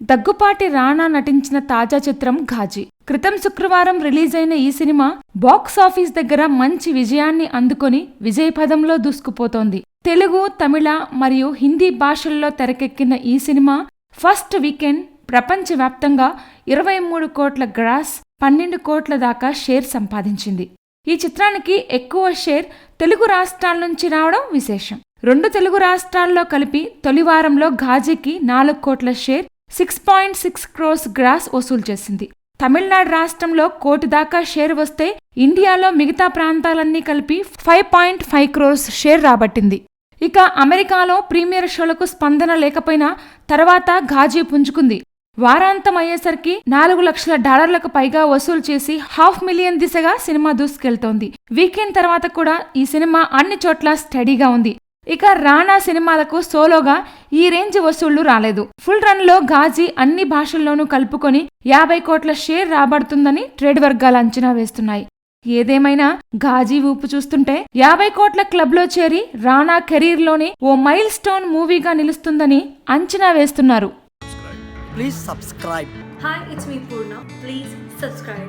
దగ్గుపాటి రాణా నటించిన తాజా చిత్రం ఘాజీ. క్రితం శుక్రవారం రిలీజ్ అయిన ఈ సినిమా బాక్స్ ఆఫీస్ దగ్గర మంచి విజయాన్ని అందుకొని విజయపదంలో దూసుకుపోతోంది. తెలుగు తమిళ మరియు హిందీ భాషల్లో తెరకెక్కిన ఈ సినిమా ఫస్ట్ వీకెండ్ ప్రపంచవ్యాప్తంగా ఇరవై మూడు కోట్ల గ్రాస్ పన్నెండు కోట్ల దాకా షేర్ సంపాదించింది. ఈ చిత్రానికి ఎక్కువ షేర్ తెలుగు రాష్ట్రాల నుంచి రావడం విశేషం. రెండు తెలుగు రాష్ట్రాల్లో కలిపి తొలివారంలో ఘాజీకి నాలుగు కోట్ల share six point six crores gross వసూలు చేసింది. తమిళనాడు రాష్ట్రంలో కోటి దాకా షేర్ వస్తే ఇండియాలో మిగతా ప్రాంతాలన్నీ కలిపి five point five crores share రాబట్టింది. ఇక అమెరికాలో ప్రీమియర్ షోలకు స్పందన లేకపోయినా తర్వాత ఘాజీ పుంజుకుంది. వారాంతం అయ్యేసరికి నాలుగు లక్షల డాలర్లకు పైగా వసూలు చేసి హాఫ్ మిలియన్ దిశగా సినిమా దూసుకెళ్తోంది. వీకెండ్ తర్వాత కూడా ఈ సినిమా అన్ని చోట్ల స్టడీగా ఉంది. ఇక రాణా సినిమాలకు సోలోగా ఈ రేంజ్ వసూళ్ళు రాలేదు ఫుల్ రన్లో ఘాజీ అన్ని భాషల్లోనూ కలుపుకొని యాభై కోట్ల షేర్ రాబడుతుందని ట్రేడ్ వర్గాలు అంచనా వేస్తున్నాయి ఏదేమైనా ఘాజీ ఊపు చూస్తుంటే యాభై కోట్ల క్లబ్లో చేరి రాణా కెరీర్లోని ఓ మైల్ స్టోన్ మూవీగా నిలుస్తుందని అంచనా వేస్తున్నారు Please subscribe. Hi, it's me Purna. Please subscribe.